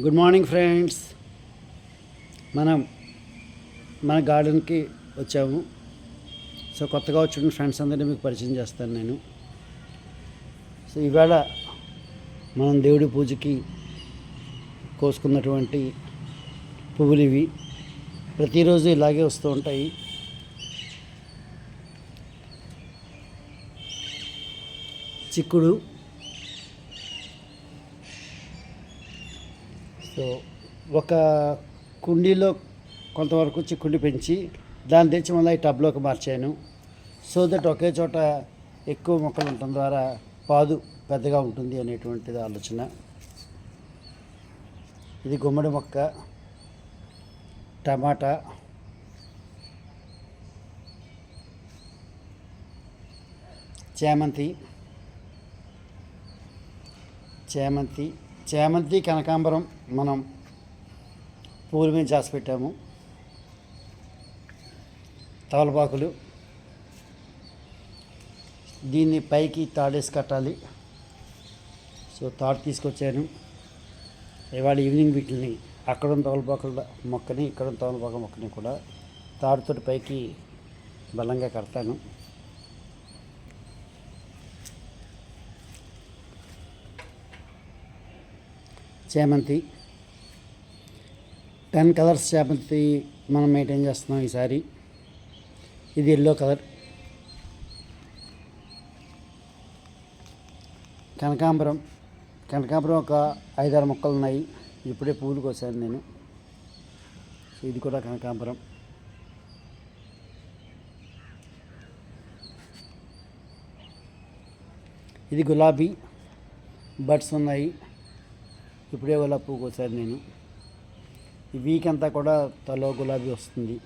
Good morning friends మనం మన గార్డెన్కి వచ్చాము. సో కొత్తగా వచ్చిన ఫ్రెండ్స్ అందరినీ మీకు పరిచయం చేస్తాను నేను. సో ఇవాళ మనం దేవుడి పూజకి కోసుకున్నటువంటి పువ్వులు ఇవి. ప్రతిరోజు ఇలాగే వస్తూ ఉంటాయి. చిక్కుడు సో ఒక కుండీలో కొంతవరకు చిక్కుడు పెంచి దాన్ని తెచ్చి మళ్ళీ ఈ టబ్లోకి మార్చాను. సో దట్ ఒకే చోట ఎక్కువ మొక్కలు ఉండటం ద్వారా పాదు పెద్దగా ఉంటుంది అనేటువంటిది ఆలోచన. ఇది గుమ్మడి మొక్క టమాటా చేమంతి చేమంతి చేమంతి కనకాంబరం మనం పూల మీద చేసి పెట్టాము. తవలపాకులు. దీన్ని పైకి తాడేసి కట్టాలి. సో తాడు తీసుకొచ్చాను. ఇవాళ ఈవినింగ్ వీటిని అక్కడ తవలపాకుల మొక్కని ఇక్కడ ఉన్న తవలపాకుల మొక్కని కూడా తాడుతోటి పైకి బలంగా కడతాను. చేమంతి. టెన్ కలర్స్ చేమంతి మనం మెయింటైన్ చేస్తున్నాం ఈసారి. ఇది ఎల్లో కలర్. కనకాంబరం. కనకాంబరం ఒక ఐదారు మొక్కలు ఉన్నాయి. ఇప్పుడే పూలు కోసాను నేను. సో ఇది కూడా కనకాంబరం. ఇది గులాబీ. బడ్స్ ఉన్నాయి. ఇప్పుడే గులాబీ పువ్వు కోసాను నేను. ఈ వీక్ అంతా కూడా తలో గులాబీ వస్తుంది.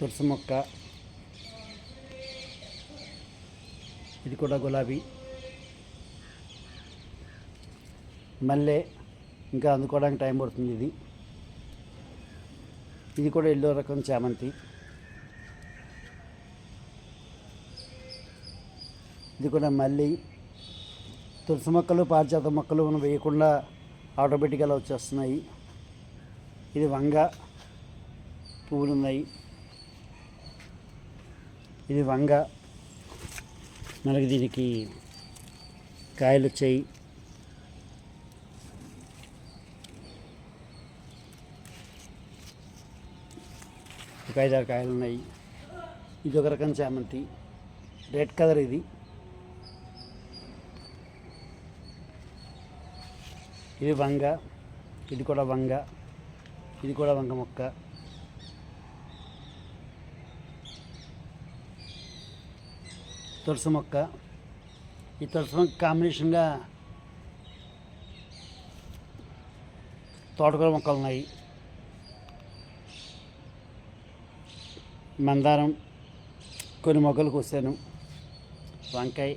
తులసి మొక్క. ఇది కూడా గులాబీ. మల్లె. ఇంకా అందుకోవడానికి టైం పడుతుంది ఇది. ఇది కూడా ఎల్లో రకం చామంతి. ఇది కూడా మళ్ళీ తులసి మొక్కలు పారిజాత మొక్కలు మనం వేయకుండా ఆటోమేటిక్గా వచ్చేస్తున్నాయి. ఇది వంగ పువ్వులు ఉన్నాయి. ఇది వంగ. మనకి దీనికి కాయలు వచ్చాయి. ఒక ఐదారు కాయలు ఉన్నాయి. ఇది ఒక రకం చామంతి. రెడ్ కలర్ ఇది. ఇది వంగ ఇది కూడా వంగ ఇది కూడా వంగ మొక్క. తులసి మొక్క. ఈ తులసి మొక్క కాంబినేషన్గా తోటకూర మొక్కలు ఉన్నాయి. మందారం కొన్ని మొక్కలు కోసాను. వంకాయ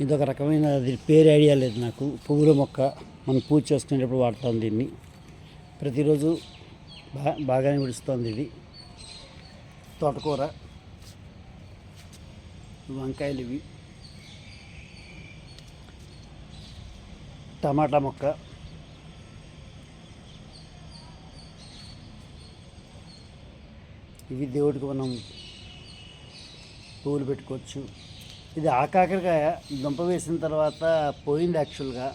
ఇదొక రకమైన దీని పేరు ఐడియా లేదు నాకు. పువ్వుల మొక్క మనం పూజ చేసుకునేటప్పుడు వాడతాం దీన్ని. ప్రతిరోజు బా బాగానే విడుస్తుంది ఇది. తోటకూర వంకాయలు ఇవి. టమాటా మొక్క. ఇవి దేవుడికి మనం పువ్వులు పెట్టుకోవచ్చు. ఇది ఆకాకరకాయ దుంప వేసిన తర్వాత పోయింది యాక్చువల్గా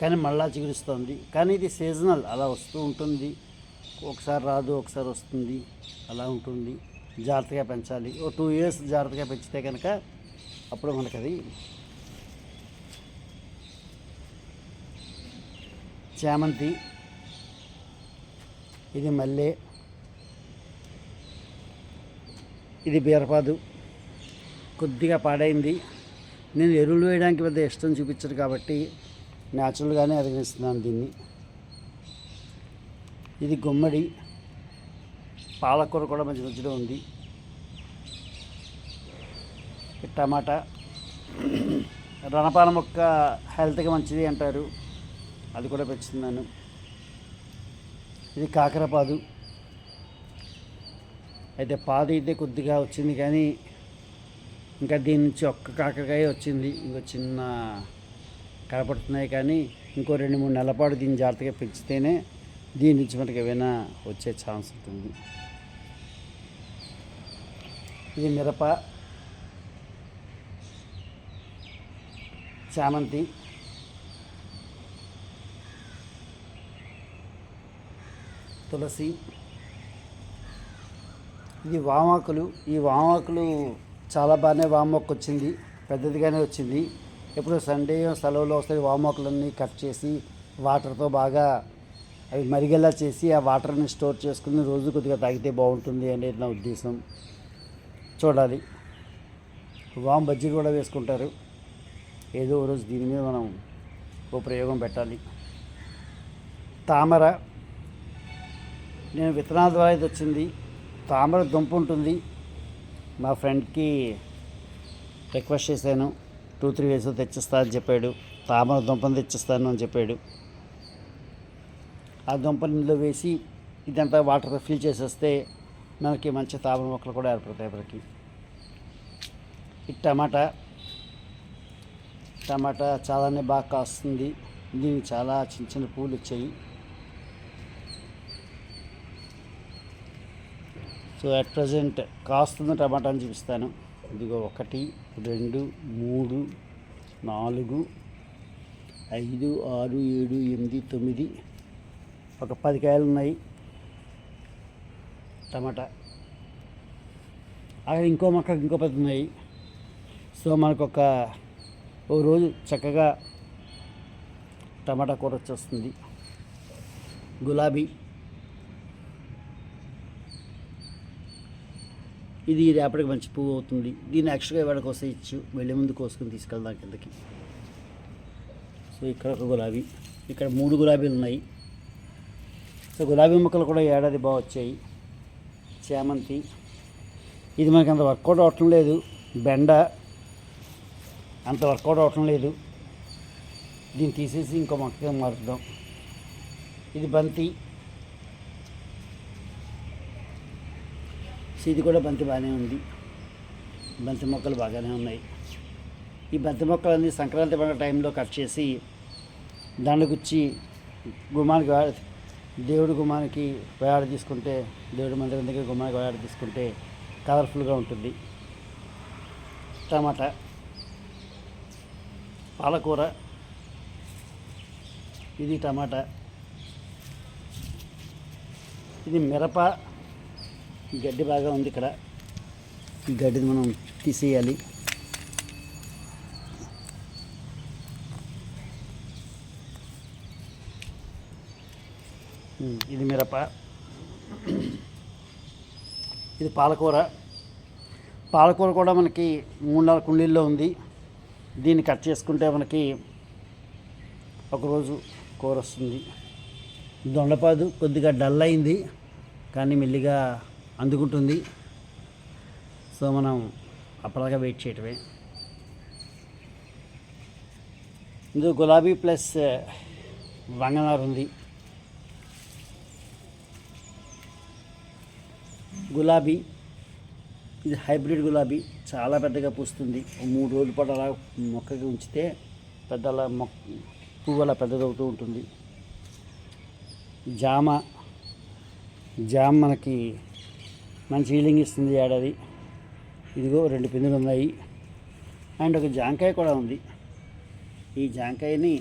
కానీ మళ్ళా చిగురిస్తుంది. కానీ ఇది సీజనల్ అలా వస్తూ ఉంటుంది. ఒకసారి రాదు ఒకసారి వస్తుంది. అలా ఉంటుంది. జాగ్రత్తగా పెంచాలి. ఓ టూ ఇయర్స్ జాగ్రత్తగా పెంచితే కనుక అప్పుడు మనకు అది చామంతి ఇది మల్లె ఇది బీరపాదు. కొద్దిగా పాడైంది. నేను ఎరువులు వేయడానికి పెద్ద ఇష్టం చూపించరు కాబట్టి న్యాచురల్గానే అదిగిస్తున్నాను దీన్ని. ఇది గుమ్మడి. పాలకూర కూడా మంచి మధ్యలో ఉంది. టమాటా. రణపాల మొక్క హెల్త్కి మంచిది అంటారు. అది కూడా పెంచుతున్నాను. ఇది కాకరపాదు. అయితే పాదు అయితే కొద్దిగా వచ్చింది కానీ ఇంకా దీని నుంచి ఒక్క కాకరకాయ వచ్చింది. ఇంకో చిన్న కనపడుతున్నాయి కానీ ఇంకో రెండు మూడు నెలల పాటు దీన్ని జాగ్రత్తగా పెంచితేనే దీని నుంచి మనకి ఏమైనా వచ్చే ఛాన్స్ ఉంటుంది. ఇది మిరప చామంతి తులసి. ఇది వామాకులు. ఈ వామాకులు చాలా బాగానే వామాకు వచ్చింది. పెద్దదిగానే వచ్చింది. ఎప్పుడు సండే సెలవులో వస్తే వామాకులన్నీ కట్ చేసి వాటర్తో బాగా అవి మరిగేలా చేసి ఆ వాటర్ని స్టోర్ చేసుకుని రోజు కొద్దిగా తాగితే బాగుంటుంది అనేది నా ఉద్దేశం. చూడాలి. వామ్ బజ్జీ కూడా వేసుకుంటారు. ఏదో రోజు దీని మీద మనం ఓ ప్రయోగం పెట్టాలి. తామర. నేను విత్తనాల ద్వారా ఇది వచ్చింది. తామర దుంప ఉంటుంది. మా ఫ్రెండ్కి రిక్వెస్ట్ చేశాను. టూ త్రీ డేస్ తెచ్చిస్తా అని చెప్పాడు. తామర దుంపను తెచ్చిస్తాను అని చెప్పాడు. ఆ దుంపని ఇందులో వేసి ఇదంతా వాటర్తో ఫిల్ చేసేస్తే మనకి మంచి తామర మొక్కలు కూడా ఏర్పడతాయి మనకి. ఈ టమాటా టమాటా చాలానే బాగా కాస్తుంది. దీనికి చాలా చిన్న చిన్న పూలు వచ్చాయి. సో అట్ ప్రజెంట్ కాస్తున్న టమాటాని చూపిస్తాను. ఇదిగో ఒకటి రెండు మూడు నాలుగు ఐదు ఆరు ఏడు ఎనిమిది తొమ్మిది ఒక పది కాయలు ఉన్నాయి. టమాటా. అక్కడ ఇంకో మొక్క ఇంకో పది ఉన్నాయి. సో మనకు ఒక ఓ రోజు చక్కగా టమాటా కూర వచ్చేస్తుంది. గులాబీ. ఇది రేపటికి మంచి పువ్వు అవుతుంది. దీన్ని ఎక్స్ట్రాగా ఇవాళ కోసం ఇచ్చు వెళ్ళే ముందు కోసుకొని తీసుకెళ్దాం కిందకి. సో ఇక్కడ ఒక గులాబీ. ఇక్కడ మూడు గులాబీలు ఉన్నాయి. సో గులాబీ మొక్కలు కూడా ఏడాది బాగా వచ్చాయి. చామంతి. ఇది మనకి అంత వర్కౌట్ అవటం లేదు. బెండ. అంత వర్కౌట్ అవటం లేదు. దీన్ని తీసేసి ఇంకో మొక్కగా మారుద్దాం. ఇది బంతి. ఇది కూడా బంతి బాగానే ఉంది. బంతి మొక్కలు బాగానే ఉన్నాయి. ఈ బంతి మొక్కలన్నీ సంక్రాంతి పండుగ టైంలో కట్ చేసి దండగుచ్చి గుమ్మానికి దేవుడి గుమ్మానికి వేలాడ తీసుకుంటే దేవుడి మందిరం దగ్గర గుమ్మానికి వేలాడ తీసుకుంటే కలర్ఫుల్గా ఉంటుంది. టమాటా పాలకూర ఇది టమాటా ఇది మిరప గడ్డి బాగా ఉంది ఇక్కడ. ఈ గడ్డిని మనం తీసేయాలి. ఇది మిరప. ఇది పాలకూర. పాలకూర కూడా మనకి మూడు నాలుగు కుండీల్లో ఉంది. దీన్ని కట్ చేసుకుంటే మనకి ఒకరోజు కూర వస్తుంది. దొండపాదు కొద్దిగా డల్ అయింది. కానీ మెల్లిగా అందుకుంటుంది. సో మనం అప్పటిదాకా వెయిట్ చేయటమే. ఇందులో గులాబీ ప్లస్ వంగనారు ఉంది. గులాబీ ఇది హైబ్రిడ్ గులాబీ. చాలా పెద్దగా పూస్తుంది. మూడు రోజుల పాటు అలా మొక్కకి ఉంచితే పెద్ద అలా మొక్క పువ్వు అలా పెద్దదవుతూ ఉంటుంది. జామ జామ మనకి మంచి హీలింగ్ ఇస్తుంది ఏడాది ఇదిగో రెండు పిందులు ఉన్నాయి. అండ్ ఒక జాంకాయ కూడా ఉంది. ఈ జాంకాయని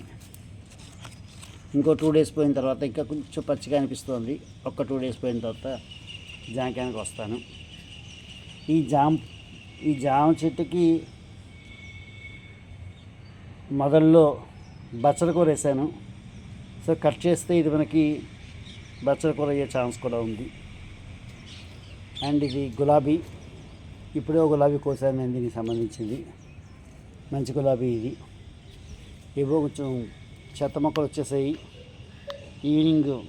ఇంకో టూ డేస్ పోయిన తర్వాత ఇంకా కొంచెం పచ్చిగా అనిపిస్తుంది. ఒక్క టూ డేస్ పోయిన తర్వాత జాంకాయనికి వస్తాను. ఈ జామ్ ఈ జామ చెట్టుకి మొదల్లో బచ్చల కూర వేసాను. సో కట్ చేస్తే ఇది మనకి బచ్చల కూర అయ్యే ఛాన్స్ కూడా ఉంది. అండ్ ఇది గులాబీ. ఇప్పుడే గులాబీ కోసాను దీనికి సంబంధించింది. మంచి గులాబీ ఇది. ఏవో కొంచెం చెత్త మొక్కలు వచ్చేసాయి. ఈవినింగ్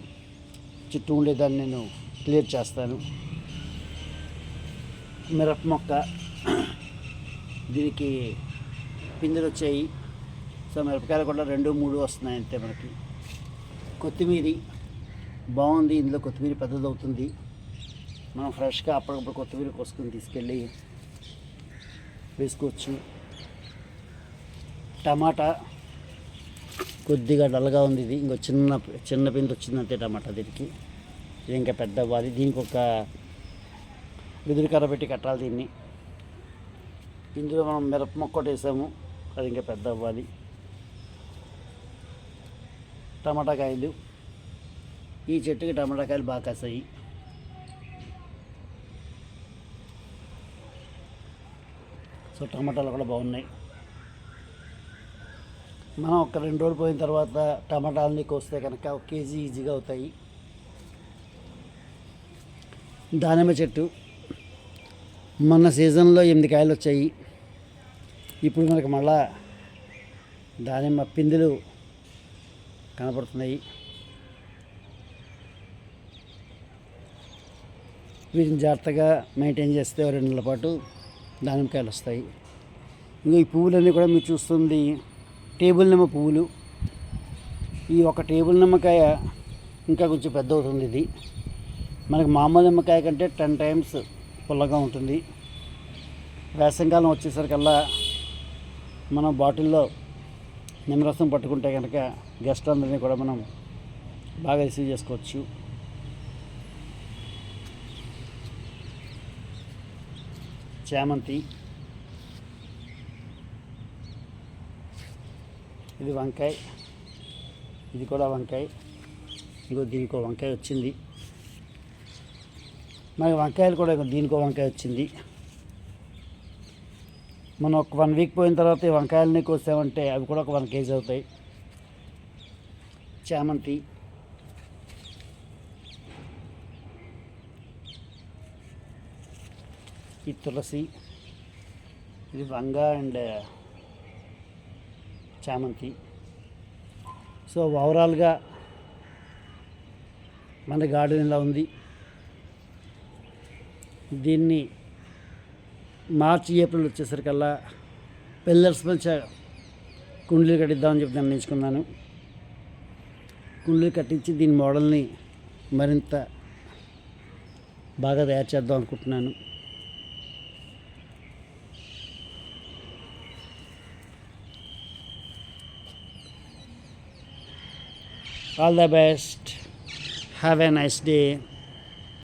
చుట్టూ ఉండేదాన్ని నేను క్లియర్ చేస్తాను. మిరప మొక్క. దీనికి పిందెలు వచ్చాయి. సో మిరపకాయలు కూడా రెండు మూడు వస్తున్నాయి అంతే మనకి. కొత్తిమీరి. బాగుంది. ఇందులో కొత్తిమీర పెద్దది అవుతుంది మనం ఫ్రెష్గా అప్పటికప్పుడు కొత్తిమీర కోసుకొని తీసుకెళ్ళి వేసుకోవచ్చు. టమాటా కొద్దిగా డల్గా ఉంది ఇది. ఇంకో చిన్న చిన్న పిండి వచ్చిందంతే టమాటా దీనికి. ఇది ఇంకా పెద్ద అవ్వాలి. దీనికి ఒక వెదురు పెట్టి కట్టాలి దీన్ని. ఇందులో మనం మిరప మొక్క వేసాము. అది ఇంకా పెద్ద అవ్వాలి. టమాటా కాయలు ఈ చెట్టుకి టమాటా కాయలు బాగా కాసాయి. సో టమాటాలు కూడా బాగున్నాయి. మనం ఒక రెండు రోజులు పోయిన తర్వాత టమాటాలని కోస్తే కనుక ఒక కేజీ ఈజీగా అవుతాయి. దానిమ్మ చెట్టు. మొన్న సీజన్లో ఎనిమిది కాయలు వచ్చాయి. ఇప్పుడు మనకు మళ్ళా దానిమ్మ పిందెలు కనపడుతున్నాయి. వీటిని జాగ్రత్తగా మెయింటైన్ చేస్తే రెండు నెలల పాటు దానిమ్మకాయలు వస్తాయి. ఇంకా ఈ పువ్వులన్నీ కూడా మీరు చూస్తుంది. టేబుల్ నిమ్మ పువ్వులు. ఈ ఒక టేబుల్ నిమ్మకాయ ఇంకా కొంచెం పెద్ద అవుతుంది ఇది. మనకి మామూలు నిమ్మకాయ కంటే టెన్ టైమ్స్ పుల్లగా ఉంటుంది. వేసవికాలం వచ్చేసరికల్లా మనం బాటిల్లో నిమ్మరసం పట్టుకుంటే కనుక గెస్ట్ అందరినీ కూడా మనం బాగా రిసీవ్ చేసుకోవచ్చు. చామంతి. ఇది వంకాయ. ఇది కూడా వంకాయ. ఇంకో దీనికో వంకాయ వచ్చింది. మరి వంకాయలు కూడా దీనికో వంకాయ వచ్చింది. మనం ఒక వన్ వీక్ పోయిన తర్వాత ఈ వంకాయలని కోసామంటే అవి కూడా ఒక వన్ కేజీ అవుతాయి. చామంతి. ఈ తులసి ఇది వంగ అండ్ చామంతి. సో ఓవరాల్గా మన గార్డెన్ ఇలా ఉంది. దీన్ని మార్చి ఏప్రిల్ వచ్చేసరికల్లా పిల్లర్స్ మంచిగా కుండీలు కట్టిద్దామని చెప్పి నిర్ణయించుకున్నాను. కుండీలు కట్టించి దీని మోడల్ని మరింత బాగా తయారు చేద్దాం అనుకుంటున్నాను. All the best. Have a nice day.